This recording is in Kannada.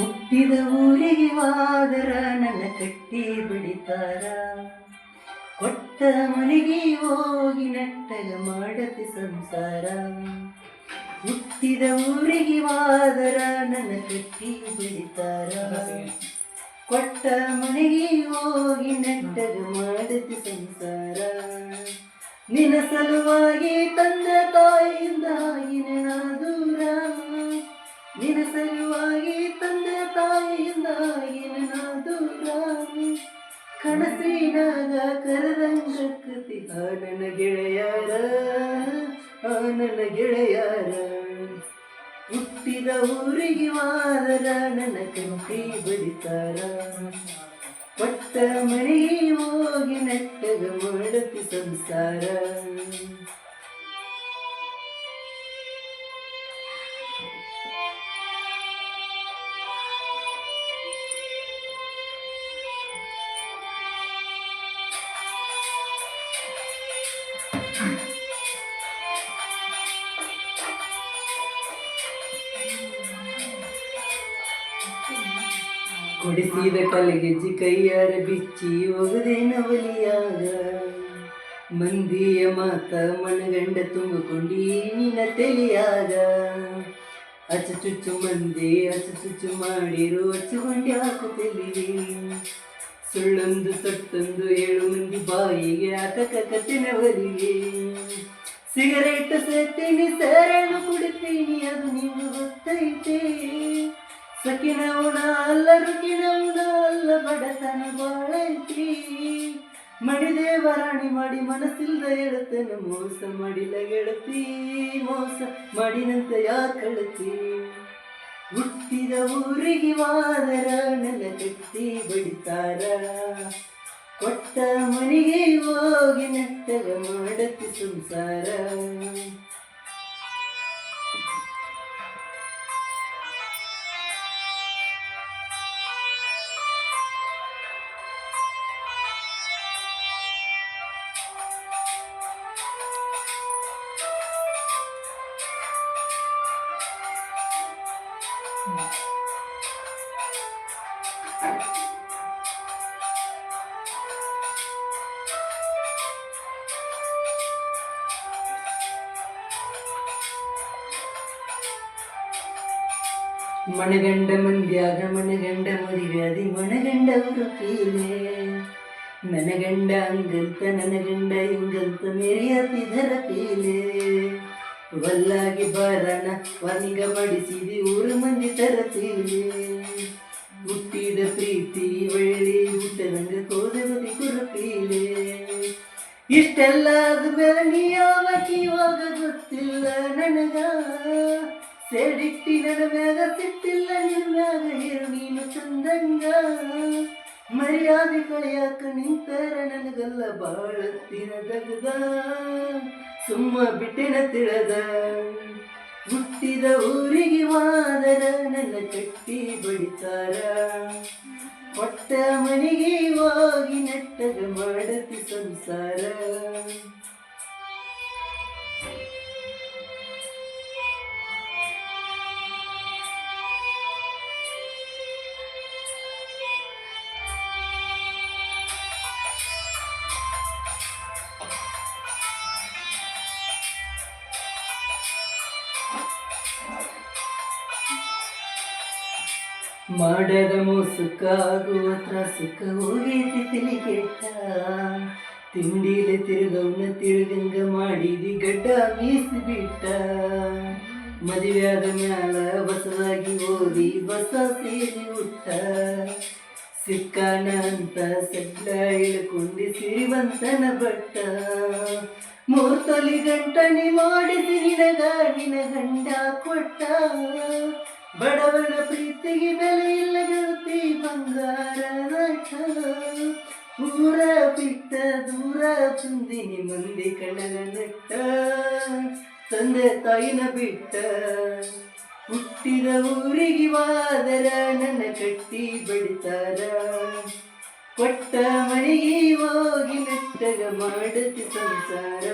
ಹುಟ್ಟಿದ ಊರಿಗೆ ವಾದರ ನನ್ನ ಕಟ್ಟಿ ಬಿಡಿತಾರ. ಕೊಟ್ಟ ಮನೆಗೆ ಹೋಗಿ ನಟ್ಟಗ ಮಾಡತಿ ಸಂಸಾರ. ಹುಟ್ಟಿದ ಊರಿಗೆ ವಾದರ ನನ್ನ ಕಟ್ಟಿ ಬಿಡಿತಾರ. ಕೊಟ್ಟ ಮನೆಗೆ ಹೋಗಿ ನಟ್ಟಗ ಮಾಡತಿ ಸಂಸಾರ. ನಿನ್ನ ಸಲುವಾಗಿ ತಂದೆ ತಾಯಿಯಿಂದ ಆಗಿನ ದೂರ. ನಿನ್ನ ಸಲುವಾಗಿ ತಂದೆ ತಾಯಿಯಿಂದ ಆಗಿನ ನಾ ಕಣಸೀನಾಗ ಕರದಂಗ ಕೃತಿ, ಆ ಗೆಳೆಯಾರ ಗೆಳೆಯರ ಗೆಳೆಯರ. ಹುಟ್ಟಿದ ಊರಿಗೆ ವಾರರ ನನ್ನ ಕಂತಿ ಬಡಿತಾರ. ಪಟ್ಟ ಮನೆಗೆ ಹೋಗಿ ನೆಟ್ಟಗ ಮಾಡತಿ ಸಂಸಾರ. ಕೊಡಿಸಿದ ಜಿ ಕೈಯಾರ ಬಿಚ್ಚಿ ಒಗದೇನ ನವಲಿಯಾಗ. ಮಂದಿಯ ಮಾತ ಮನಗಂಡ ತುಂಬಿಕೊಂಡಿ ನಿನ್ನ ತೆಲಿಯಾಗ. ಅಚ್ಚು ಚುಚ್ಚು ಮಂದಿ ಅಚ್ಚು ಚುಚ್ಚು ಮಾಡಿರು ಹಾಕು ಹಾಕುತ್ತಲಿರಿ ಸುಳ್ಳೊಂದು ಸೊಟ್ಟೊಂದು ಏಳು ಮಂದಿ ಬಾಯಿಗೆ ಅಕ್ಕ ಕತ್ತಿನವರಿಗೆ ಸಿಗರೇಟ್ ಸೇತೀನಿ ಸರಳು ಕುಡಿತೀನಿ, ಅದು ನಿಮ್ಗೆ ಗೊತ್ತೈತೆ ಸಕಿನ ಉಣ ಅಲ್ಲ ರುಕಿನ ಉಣ ಅಲ್ಲ ಬಡತನ ಬಾಳೈತಿ ಮಡಿದೆ ಬರಾಣಿ ಮಾಡಿ ಮನಸ್ಸಿಲ್ದ ಹೇಳುತ್ತೇನೆ ಮೋಸ ಮಾಡಿಲ್ಲ ಗೆಳತಿ ಮೋಸ ಮಾಡಿನಂತ ಯಾಕಳತಿ ಹುಟ್ಟಿದ ಊರಿಗೆ ವಾದರ ನೆಲ ಕಟ್ಟಿ ಬಡಿತಾರ ಕೊಟ್ಟ ಮನೆಗೆ ಹೋಗಿ ನೆಟ್ಟಗ ಮಾಡತಿ ಸಂಸಾರ ಮಣಗಂಡ ಮಂದ್ಯಾಗ ಮಣಗಂಡ ಮದುವ್ಯಾದಿ ಮಣಗಂಡವರು ಕೀಲೆ ನನಗಂಡ ಹಂಗಂತ ನನಗಂಡ ಹಿಂಗಂತ ಮೆರಿಯತಿದರ ಪೀಲೆ ವಲ್ಲಾಗಿ ಬರಣ ವನಿಗ ಮಡಿಸಿದಿ ಊರು ಮಂದಿ ತರತೀನಿ. ಹುಟ್ಟಿದ ಪ್ರೀತಿ ಒಳ್ಳಿ ಹುಟ್ಟದಂಗ ಕೋದಿ ಕುರುಪೀಲೆ ಇಷ್ಟೆಲ್ಲ ಅದು ನೀ ಇವಾಗ ಗೊತ್ತಿಲ್ಲ ನನಗ. ಸೇಡಿಟ್ಟಿ ನನ್ನ ಮ್ಯಾಗ ಸಿಟ್ಟಿಲ್ಲ ನಿನ್ನ ಮ್ಯಾಗ ನೀನು ಚಂದಂಗ. ಮರ್ಯಾದೆ ಕಳೆಯಾಕ ನಿಂತರ ನನಗಲ್ಲ ಬಾಳ ತಿರದಗದ ಸುಮ್ಮ ಬಿಟ್ಟಿನ ತಿಳದ. ಹುಟ್ಟಿದ ಊರಿಗೆ ವಾದರ ನನ್ನ ಚಟ್ಟಿ ಬಡಿತಾರ ಕೊಟ್ಟ ಮನೆಗೆ ಹೋಗಿ ನೆಟ್ಟಗ ಮಾಡತಿ ಸಂಸಾರ. ಮಾಡದ ಮುಸುಕಾಗುವ ಆಗುವ ತ್ರಾಸಕ್ಕ ಹೋಗೈತಿ ತಿಳಿ ಕೆಟ್ಟ ತಿಂಡಿಲೆ ತಿರುಗವನ್ನ ತಿರುಗಂಗ ಮಾಡಿದಿ ಗಡ್ಡ ಮೀಸಿ ಬಿಟ್ಟ ಮದುವೆಯಾದ ಮ್ಯಾಲ ಬಸವಾಗಿ ಓದಿ ಬಸ ಸೇರಿ ಉಟ್ಟ ಸಿಕ್ಕಾನ ಅಂತ ಇಳ್ಕೊಂಡಿ ಸಿರಿವಂತನ ಬಟ್ಟ. ಮೂರ್ತಲಿ ಗಂಟಣಿ ಮಾಡಿಸಿ ನಿನಗ ನಿನ ಗಂಡ ಕೊಟ್ಟ. ಬಡವನ ಪ್ರೀತಿಗೆ ತೆಗೆದಲಿಲ್ಲ ಗೆಳತಿ ಬಂಗಾರ ನಟ ಊರ ಬಿಟ್ಟ ದೂರ ತುಂದಿನಿ ಮಂದಿ ಕಣಗ ನೆಟ್ಟ ತಂದೆ ತಾಯಿನ ಬಿಟ್ಟ ಹುಟ್ಟಿದ ಊರಿಗೆ ವಾದರ ನನ್ನ ಕಟ್ಟಿ ಬಡಿತಾರ ಕೊಟ್ಟ ಮನೆಗೆ ಹೋಗಿ ನೆಟ್ಟಗ ಮಾಡತಿ ಸಂಸಾರ